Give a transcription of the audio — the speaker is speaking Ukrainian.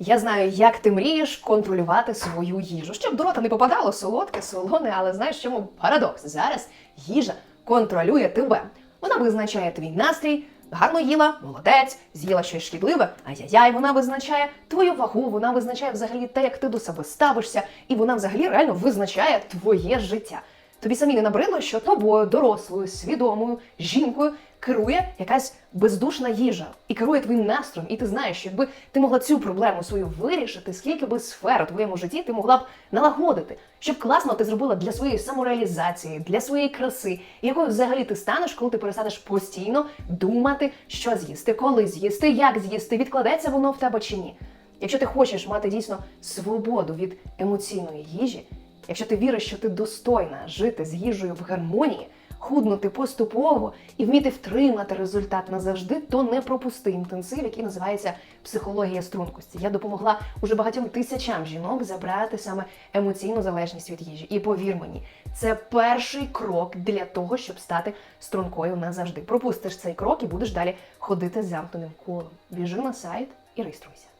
Я знаю, як ти мрієш контролювати свою їжу, щоб до рота не попадало солодке, солоне, але знаєш, чому парадокс? Зараз їжа контролює тебе. Вона визначає твій настрій. Гарно їла, молодець, з'їла щось шкідливе, ай-яй-яй, вона визначає твою вагу, вона визначає взагалі те, як ти до себе ставишся, і вона взагалі реально визначає твоє життя. Тобі самі не набридло, що тобою, дорослою, свідомою жінкою керує якась бездушна їжа і керує твоїм настроєм. І ти знаєш, що якби ти могла цю проблему свою вирішити, скільки би сфер у твоєму житті ти могла б налагодити, щоб класно ти зробила для своєї самореалізації, для своєї краси, якою взагалі ти станеш, коли ти перестанеш постійно думати, що з'їсти, коли з'їсти, як з'їсти, відкладеться воно в тебе чи ні. Якщо ти хочеш мати дійсно свободу від емоційної їжі, якщо ти віриш, що ти достойна жити з їжею в гармонії, худнути поступово і вміти втримати результат назавжди, то не пропусти інтенсив, який називається психологія стрункості. Я допомогла уже багатьом тисячам жінок забрати саме емоційну залежність від їжі. І повір мені, це перший крок для того, щоб стати стрункою назавжди. Пропустиш цей крок і будеш далі ходити з замкненим колом. Біжи на сайт і реєструйся.